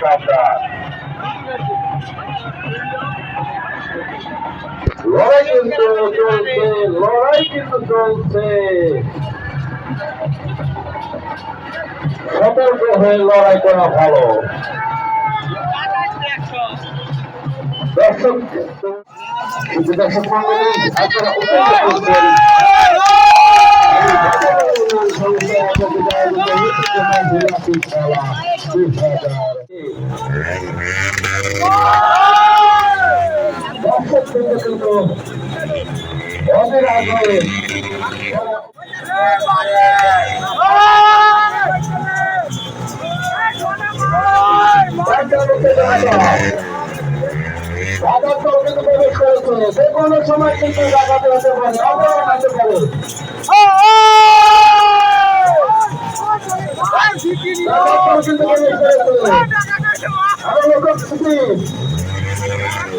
সাবধান লড়াই কিন্তু চলছে, লড়াই কিন্তু চলছে। সতর্ক হয়ে লড়াই করা ভালো। দর্শক দর্শক মন্ডলী, আপনারা উপভোগ করছেন দর্শক কিন্তু যে কোনো সময় কিন্তু জায়গাতে হতে পারে অবরোধ হতে পারে আরও লোক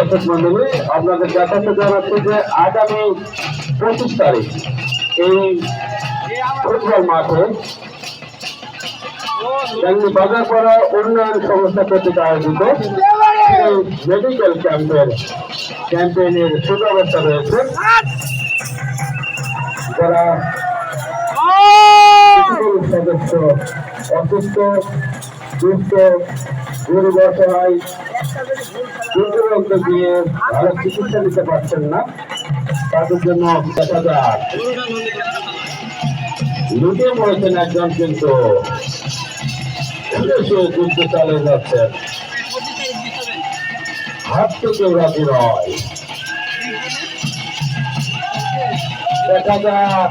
দর্শক মন্ডলী আপনাদের দেখাতে জানাচ্ছি যে আগামী পঁচিশ তারিখ এই ফুটবল মাঠে তেমনি বাজারপাড়া উন্নয়ন সংস্থা কর্তৃক আয়োজিত মেডিকেল ক্যাম্পের ক্যাম্পেইনের সুব্যবস্থা রয়েছে। যারা সদস্য অসুস্থ সুস্থ অসহায় দুর্গত দিয়ে ভালো চিকিৎসা নিতে পারছেন না। তাদের জন্য দেখা যাক। লুটে পড়েছেন একজন কিন্তু। যুদ্ধ চালিয়ে যাচ্ছেন হাত থেকে রাজি নয় দেখা যাক।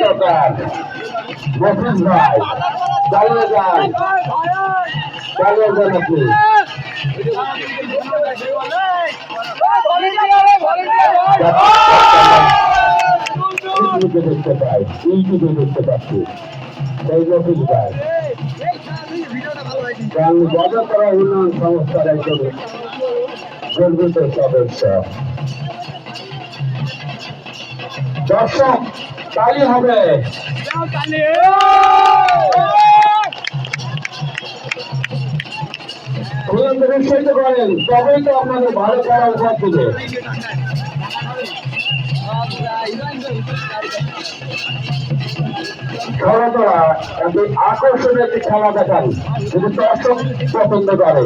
সরকার মফিজ ভাই চালিয়ে যান চালিয়ে যান আপনি দেখতে পাই ইউটিউবে দেখতে পাচ্ছি সেই মফিজ ভাই কারণ উন্নয়ন সংস্থার একজন দর্শক তাই হবে। উৎসাহিত করেন তবেই তো আপনাদের ভালো করা উপহার দেবে। খেলাধুলা একটি আকর্ষণীয় একটি খেলা দেখান যদি দর্শক পছন্দ করে।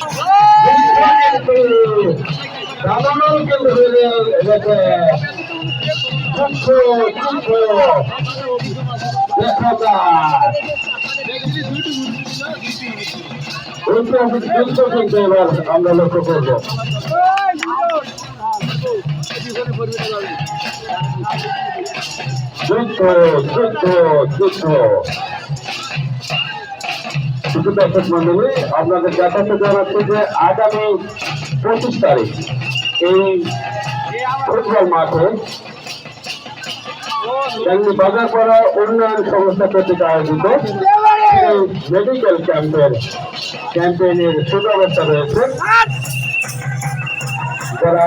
দাবানল হয়ে গেছে দুঃখ যায় আমরা লক্ষ্য করব যুদ্ধ যুদ্ধ যুদ্ধ শুধু দর্শক মন্ডলী আপনাদের দেখাতে জানাচ্ছি যে আগামী পঁচিশ তারিখ এই ফুটবল মাঠে এমনি বাজারপাড়া উন্নয়ন সংস্থা কর্তৃক আয়োজিত মেডিকেল ক্যাম্পের ক্যাম্পেইনের সুব্যবস্থা রয়েছে। যারা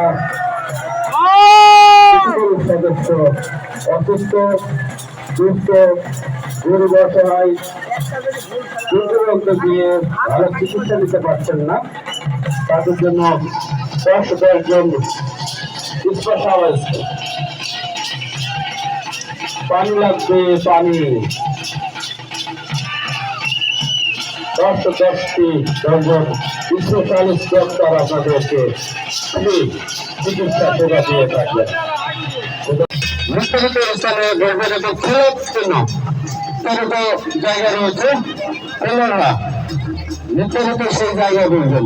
সদস্য, অসুস্থ দুস্থ গরিব দূরদূরান্ত গিয়ে ভালো চিকিৎসা নিতে পারছেন না তাদের জন্য দশ দশ জন পানি লাগবে পানি দশ দশটি দশজন স্পেশালিস্ট ডক্টর আপনাদেরকে চিকিৎসা সেবা দিয়ে থাকবেন মুখ্যমন্ত্রী স্থানে গর্ভজাত খোলার তেরোটা জায়গা রয়েছে। না নিত্যগত সেই জায়গা বলবেন